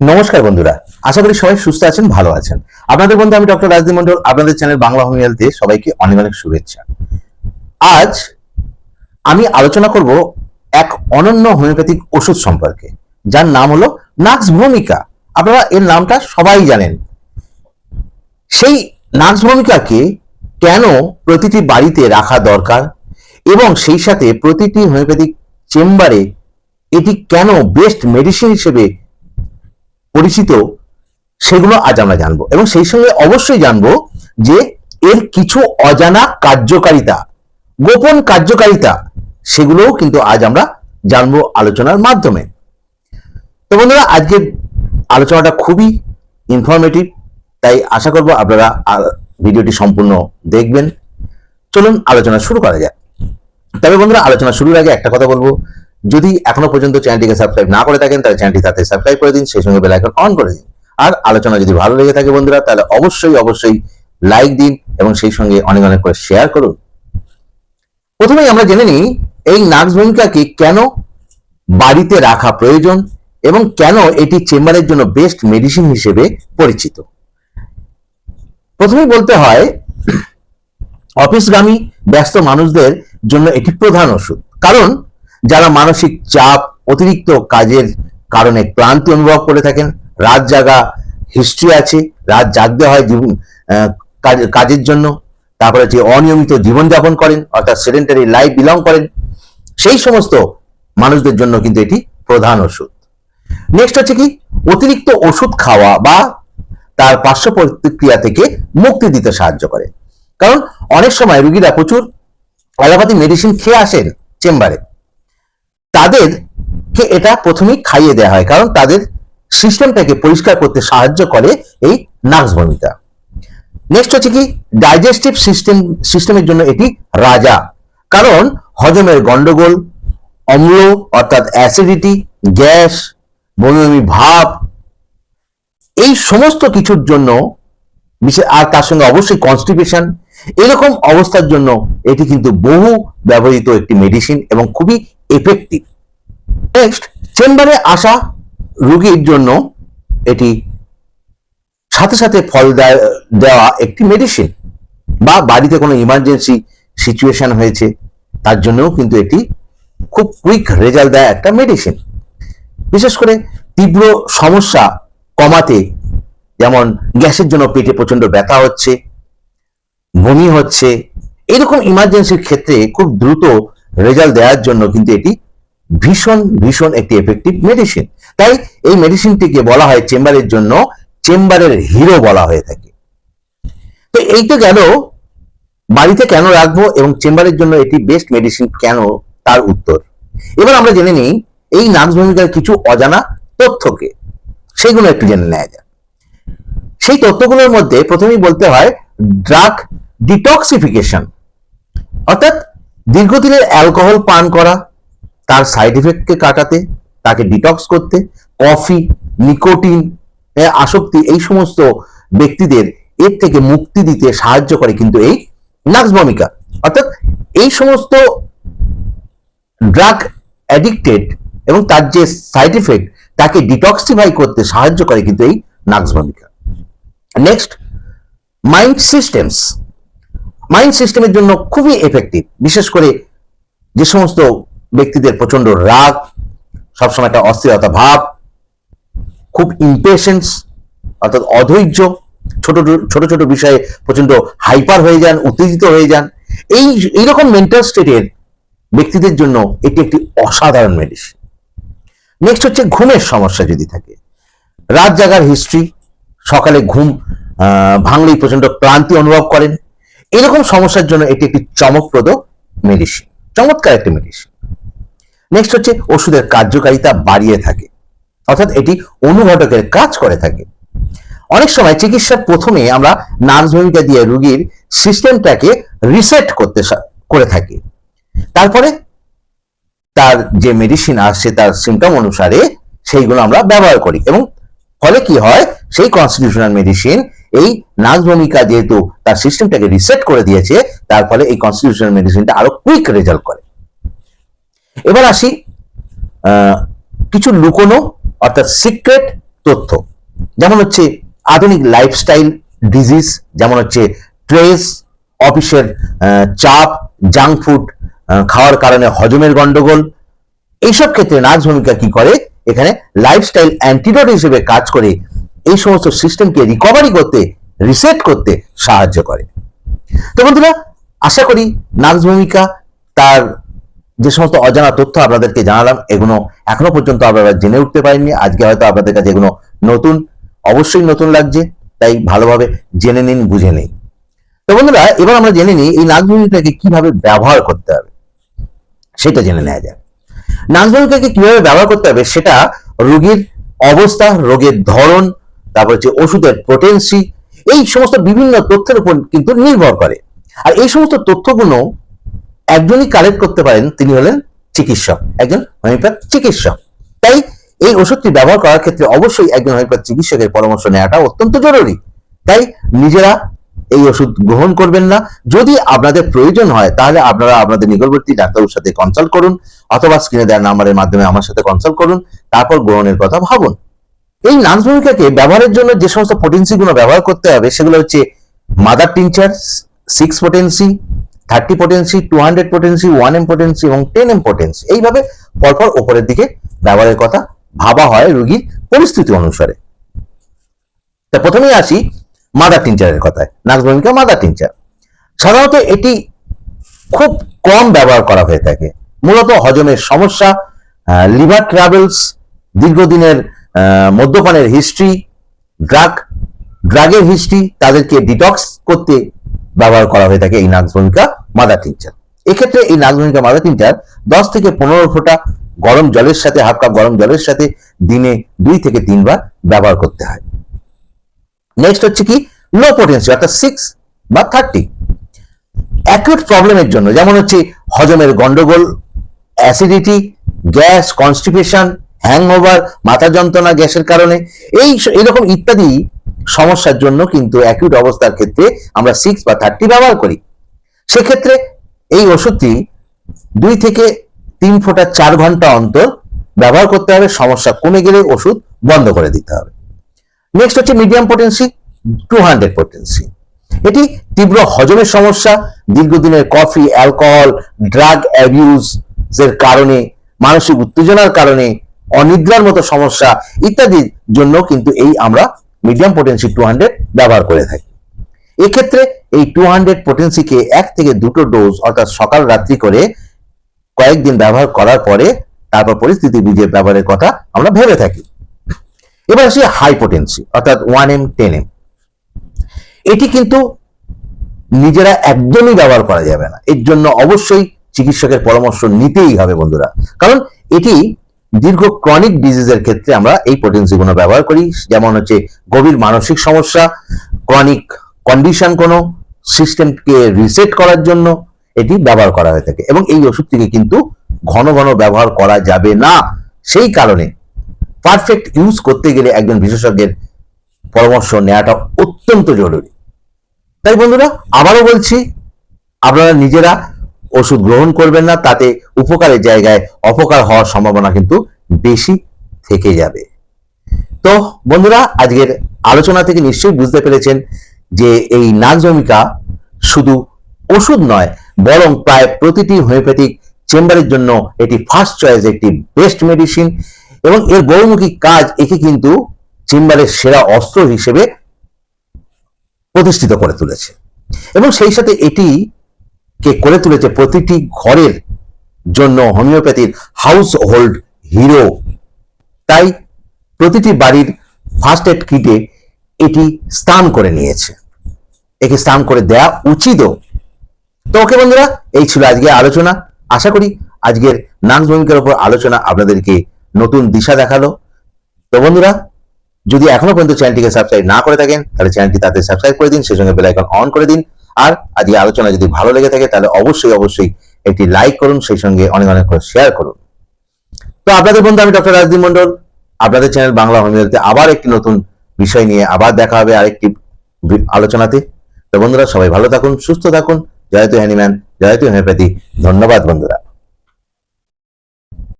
নমস্কার বন্ধুরা, আশা করি সবাই সুস্থ আছেন, ভালো আছেন। আপনাদের বন্ধু আমি ডক্টর রাজদীপ মন্ডল আপনাদের চ্যানেল বাংলা হোমিও হেলথে সবাইকে অনেক অনেক শুভেচ্ছা। আজ আমি আলোচনা করব এক অনন্য হোমিওপ্যাথিক ওষুধ সম্পর্কে, যার নাম হলো নাক্স ভূমিকা আপনারা এর নামটা সবাই জানেন। সেই নাক্স ভূমিকাকে কেন প্রতিটি বাড়িতে রাখা দরকার এবং সেই সাথে প্রতিটি হোমিওপ্যাথিক চেম্বারে এটি কেন বেস্ট মেডিসিন হিসেবে পরিচিত, সেগুলো আজ আমরা জানব। এবং সেই সঙ্গে অবশ্যই জানব যে এর কিছু অজানা কার্যকারিতা, গোপন কার্যকারিতা, সেগুলোও কিন্তু আজ আমরা জানব আলোচনার মাধ্যমে। তো বন্ধুরা আজকের আলোচনাটা খুবই ইনফরমেটিভ তাই আশা করব আপনারা ভিডিওটি সম্পূর্ণ দেখবেন। চলুন আলোচনা শুরু করা যাক। তবে বন্ধুরা, আলোচনা শুরুর আগে একটা কথা বলব। যদি এখনও পর্যন্ত চ্যানেলটিকে সাবস্ক্রাইব না করে থাকেন, তাহলে চ্যানেলটি তাতে সাবস্ক্রাইব করে দিন, সেই সঙ্গে বেল আইকন অন করে দিন। আর আলোচনা যদি ভালো লেগে থাকে বন্ধুরা, তাহলে অবশ্যই অবশ্যই লাইক দিন এবং সেই সঙ্গে অনেক অনেক করে শেয়ার করুন। প্রথমেই আমরা জেনে নিই, এই নাক্স ভূমিকাকে কেন বাড়িতে রাখা প্রয়োজন এবং কেন এটি চেম্বারের জন্য বেস্ট মেডিসিন হিসেবে পরিচিত? প্রথমেই বলতে হয় অফিসগামী ব্যস্ত মানুষদের জন্য এটি প্রধান ওষুধ। কারণ যারা মানসিক চাপ, অতিরিক্ত কাজের কারণে ক্লান্তি অনুভব করে থাকেন, রাত জাগা হিস্ট্রি আছে, রাত জাগতে হয় জীবন কাজের জন্য, তারপরে যে অনিয়মিত জীবনযাপন করেন, অর্থাৎ সেডেন্টারি লাইফ বিলং করেন, সেই সমস্ত মানুষদের জন্য কিন্তু এটি প্রধান ওষুধ। নেক্সট হচ্ছে কি? অতিরিক্ত ওষুধ খাওয়া বা তার পার্শ্ব প্রতিক্রিয়া থেকে মুক্তি দিতে সাহায্য করে। কারণ অনেক সময় রুগীরা প্রচুর অ্যালোপ্যাথি মেডিসিন খেয়ে আসেন চেম্বারে। তাদেরকে এটা প্রথমেই খাইয়ে দেওয়া হয়, কারণ তাদের সিস্টেমটাকে পরিষ্কার করতে সাহায্য করে এই নাক্স ভূমিকা নেক্সট হচ্ছে কি ডাইজেস্টিভ সিস্টেম সিস্টেমের জন্য এটি রাজা। কারণ হজমের গন্ডগোল, অম্ল অর্থাৎ অ্যাসিডিটি গ্যাস, বমি, ভাব, এই সমস্ত কিছুর জন্য বিশেষ, আর তার সঙ্গে অবশ্যই কনস্টিপেশন এরকম অবস্থার জন্য এটি কিন্তু বহু ব্যবহৃত একটি মেডিসিন এবং খুবই এফেক্টিভ নেক্সট চেম্বারে আসা রুগীর জন্য এটি সাথে সাথে ফল দেওয়া একটি মেডিসিন বা বাড়িতে কোনো ইমার্জেন্সি সিচুয়েশন হয়েছে, তার জন্যও কিন্তু এটি খুব কুইক রেজাল্ট দেয় একটা মেডিসিন বিশেষ করে তীব্র সমস্যা কমাতে, যেমন গ্যাসের জন্য পেটে প্রচণ্ড ব্যথা হচ্ছে, বমি হচ্ছে, এরকম ইমার্জেন্সির ক্ষেত্রে খুব দ্রুত রেজাল্ট দেওয়ার জন্য কিন্তু এটি ভীষণ ভীষণ একটি এফেক্টিভ মেডিসিন তাই এই মেডিসিনটিকে বলা হয় চেম্বারের জন্য চেম্বারের হিরো বলা হয়ে থাকে। তো এই তো গেল, বাড়িতে কেন রাখব এবং চেম্বারের জন্য এটি বেস্ট মেডিসিন কেন তার উত্তর। এবার আমরা জেনে নিই এই নাক্স ভূমিকার কিছু অজানা তথ্যকে। সেগুলো একটু জেনে নেওয়া যাক। সেই তথ্যগুলোর মধ্যে প্রথমেই বলতে হয় ড্রাগ ডিটক্সিফিকেশন অর্থাৎ দীর্ঘদিনের অ্যালকোহল পান করা, তার সাইড এফেক্টকে কাটাতে, তাকে ডিটক্স করতে, কফি, নিকোটিন আসক্তি, এই সমস্ত ব্যক্তিদের এর থেকে মুক্তি দিতে সাহায্য করে কিন্তু এই নাক্স ভূমিকা। অর্থাৎ এই সমস্ত ড্রাগ অ্যাডিক্টেড এবং তার যে সাইড এফেক্ট তাকে ডিটক্সিফাই করতে সাহায্য করে কিন্তু এই নাক্স ভূমিকা। নেক্সট মাইন্ড সিস্টেমস মাইন্ড সিস্টেমের জন্য খুবই এফেক্টিভ বিশেষ করে যে সমস্ত ব্যক্তিদের প্রচণ্ড রাগ, সবসময় একটা অস্থিরতা ভাব, খুব ইম্পেশেন্স অর্থাৎ অধৈর্য, ছোট ছোট ছোট বিষয়ে প্রচণ্ড হাইপার হয়ে যান, উত্তেজিত হয়ে যান, এই, এইরকম মেন্টাল স্টেটের ব্যক্তিদের জন্য এটি একটি অসাধারণ মেডিসিন নেক্সট হচ্ছে ঘুমের সমস্যা যদি থাকে। রাত জাগার হিস্ট্রি সকালে ঘুম ভাঙলেই প্রচণ্ড ক্লান্তি অনুভব করেন এরকম সমস্যার জন্য এটি একটি চমকপ্রদ মেডিসিন চমৎকার একটি মেডিসিন নেক্সট হচ্ছে ওষুধের কার্যকারিতা বাড়িয়ে থাকে, অর্থাৎ এটি অনুঘটকের কাজ করে থাকে। অনেক সময় চিকিৎসার প্রথমে আমরা নার্স ভূমিকা দিয়ে রুগীর সিস্টেমটাকে রিসেট করতে করে থাকি। তারপরে তার যে মেডিসিন আসছে তার সিমটম অনুসারে সেইগুলো আমরা ব্যবহার করি এবং ফলে কি হয়? সেই কনস্টিটিউশনাল মেডিসিন এই নার্স ভূমিকা যেহেতু তার সিস্টেমটাকে রিসেট করে দিয়েছে, তার ফলে এই কনস্টিটিউশনাল মেডিসিনটা আরও কুইক রেজাল্ট করে। এবার আসি কিছু লুকোনো অর্থাৎ সিক্রেট তথ্য। যেমন হচ্ছে আধুনিক লাইফস্টাইল ডিজিজ যেমন হচ্ছে স্ট্রেস অফিসের চাপ জাঙ্ক ফুড খাওয়ার কারণে হজমের গন্ডগোল। এইসব ক্ষেত্রে নাচ ভূমিকা কি করে? এখানে লাইফস্টাইল অ্যান্টিডোট হিসেবে কাজ করে এই সমস্ত সিস্টেমকে রিকভারি করতে রিসেট করতে সাহায্য করে। তো বন্ধুরা, আশা করি নার্স ভূমিকা তার যে সমস্ত অজানা তথ্য আপনাদেরকে জানালাম, এগুলো এখনও পর্যন্ত আপনারা জেনে উঠতে পারেননি। আজকে হয়তো আপনাদের কাছে এগুলো নতুন। অবশ্যই নতুন লাগছে, তাই ভালোভাবে জেনে নিন, বুঝে নিন। তো বন্ধুরা, এবার আমরা জেনে নিই এই নার্স ভূমিকাকে কীভাবে ব্যবহার করতে হবে। সেটা জেনে নেওয়া যাক। নার্সভূমিকাকে কীভাবে ব্যবহার করতে হবে, সেটা রোগীর অবস্থা, রোগের ধরন তারপর হচ্ছে ওষুধের পোটেন্সি এই সমস্ত বিভিন্ন তথ্যের উপর কিন্তু নির্ভর করে। আর এই সমস্ত তথ্যগুলো একজনই কালেক্ট করতে পারেন, তিনি হলেন চিকিৎসক, একজন হোমিওপ্যাথ চিকিৎসক। তাই এই ওষুধটি ব্যবহার করার ক্ষেত্রে অবশ্যই একজন হোমিওপ্যাথ চিকিৎসকের পরামর্শ নেওয়াটা অত্যন্ত জরুরি। তাই নিজেরা এই ওষুধ গ্রহণ করবেন না। যদি আপনাদের প্রয়োজন হয়, তাহলে আপনারা আপনাদের নিকটবর্তী ডাক্তারের সাথে কনসাল্ট করুন, অথবা স্ক্রিনে দেওয়ার নাম্বারের মাধ্যমে আমার সাথে কনসাল্ট করুন, তারপর গ্রহণের কথা ভাবুন। এই নার্স ভূমিকাকে ব্যবহারের জন্য যে সমস্ত পোটেন্সি গুলো ব্যবহার করতে হবে, সেগুলো হচ্ছে mother tincture six potency thirty potency two hundred potency one M potency এবং টেন এম পোটেন্সি এইভাবে পরপর ওপরের দিকে ব্যবহারের কথা ভাবা হয় রোগীর পরিস্থিতি অনুসারে। তা প্রথমেই আসি মাদার টিনচারের কথায় নার্স ভূমিকা মাদার টিনচার সাধারণত এটি খুব কম ব্যবহার করা হয়ে থাকে। মূলত হজমের সমস্যা লিভার ট্রাভেলস দীর্ঘদিনের মদ্যপানের হিস্ট্রি ড্রাগ ড্রাগের হিস্ট্রি তাদেরকে ডিটক্স করতে ব্যবহার করা হয়ে থাকে এই নার্স ভূমিকা মাদার টিনচার এক্ষেত্রে এই নার্স ভূমিকা মাদার টিনচার দশ থেকে পনেরো ফোঁটা গরম জলের সাথে, হাফ কাপ গরম জলের সাথে দিনে দুই থেকে তিনবার ব্যবহার করতে হয়। নেক্সট হচ্ছে কি? লো পোটেন্সি অর্থাৎ সিক্স বা থার্টি অ্যাকিউট প্রবলেমের জন্য যেমন হচ্ছে হজমের গন্ডগোল অ্যাসিডিটি গ্যাস কনস্টিপেশন হ্যাংওভার মাথা যন্ত্রণা, গ্যাসের কারণে, এই এরকম ইত্যাদি সমস্যার জন্য কিন্তু অ্যাকিউট অবস্থার ক্ষেত্রে আমরা সিক্স বা থার্টি ব্যবহার করি। সেক্ষেত্রে এই ওষুধটি দুই থেকে তিন ফোঁটা চার ঘণ্টা অন্তর ব্যবহার করতে হবে, সমস্যা কমে গেলে ওষুধ বন্ধ করে দিতে হবে। নেক্সট হচ্ছে medium potency two hundred potency এটি তীব্র হজমের সমস্যা, দীর্ঘদিনের কফি অ্যালকোহল ড্রাগ অ্যাবিউজ এর কারণে, মানসিক উত্তেজনার কারণে অনিদ্রার মতো সমস্যা ইত্যাদির জন্য কিন্তু এই আমরা মিডিয়াম পোটেন্সি টু হান্ড্রেড ব্যবহার করে থাকি। এক্ষেত্রে এই টু হান্ড্রেড পোটেন্সিকে এক থেকে দুটো ডোজ অর্থাৎ সকাল রাত্রি করে কয়েকদিন ব্যবহার করার পরে তারপর পরিস্থিতি বুঝে ব্যবহারের কথা আমরা ভেবে থাকি। এবার আসি হাই পোটেন্সি অর্থাৎ ওয়ান এম টেন এম এটি কিন্তু নিজেরা একদমই ব্যবহার করা যাবে না। এর জন্য অবশ্যই চিকিৎসকের পরামর্শ নিতেই হবে বন্ধুরা। কারণ এটি দীর্ঘ ক্রনিক ডিজিজের ক্ষেত্রে আমরা এই পোটেন্সি গুলো ব্যবহার করি। যেমন হচ্ছে গভীর মানসিক সমস্যা ক্রনিক কন্ডিশন কোনো সিস্টেমকে রিসেট করার জন্য এটি ব্যবহার করা হয়ে থাকে। এবং এই ওষুধটিকে কিন্তু ঘন ঘন ব্যবহার করা যাবে না। সেই কারণে পারফেক্ট ইউজ করতে গেলে একজন বিশেষজ্ঞের পরামর্শ নেওয়াটা অত্যন্ত জরুরি। তাই বন্ধুরা, আবারও বলছি, আপনারা নিজেরা ওষুধ গ্রহণ করবেন না, তাতে উপকারের জায়গায় অপকার হওয়ার সম্ভাবনা কিন্তু বেশি থেকে যাবে। তো বন্ধুরা, আজকের আলোচনা থেকে নিশ্চয়ই বুঝতে পেরেছেন যে এই নাগজমিকা শুধু ওষুধ নয়, বরং প্রায় প্রতিটি হোমিওপ্যাথিক চেম্বারের জন্য এটি ফার্স্ট চয়েস একটি বেস্ট মেডিসিন এবং এর বহুমুখী কাজ একে কিন্তু চেম্বারের সেরা অস্ত্র হিসেবে প্রতিষ্ঠিত করে তুলেছে। এবং সেই সাথে এটি কে করে তুলেছে প্রতিটি ঘরের জন্য হোমিওপ্যাথির হাউস হোল্ড হিরো তাই প্রতিটি বাড়ির ফার্স্ট এড কিটে এটি স্থান করে নিয়েছে। একে স্থান করে দেয়া উচিতও। তো ওকে বন্ধুরা, এই ছিল আজকে আলোচনা। আশা করি আজকের নার্স ভূমিকার উপর আলোচনা আপনাদেরকে নতুন দিশা দেখাল। তো বন্ধুরা, যদি এখনও পর্যন্ত চ্যানেলটিকে সাবস্ক্রাইব না করে থাকেন, তাহলে চ্যানেলটি তাতে সাবস্ক্রাইব করে দিন, সেই সঙ্গে বেল আইকন অন করে দিন। আর আজকে আলোচনা যদি ভালো লেগে থাকে, তাহলে অবশ্যই অবশ্যই একটি লাইক করুন, সেই সঙ্গে অনেক অনেক করে শেয়ার করুন। তো আপনাদের বন্ধু, আমি ডক্টর রাজদীপ মন্ডল আপনাদের চ্যানেল বাংলা হোমিওতে আবার একটি নতুন বিষয় নিয়ে আবার দেখা হবে আরেকটি আলোচনাতে। তো বন্ধুরা, সবাই ভালো থাকুন, সুস্থ থাকুন। জয়তু হ্যানিম্যান জয়তু হোমিওপ্যাথি ধন্যবাদ বন্ধুরা।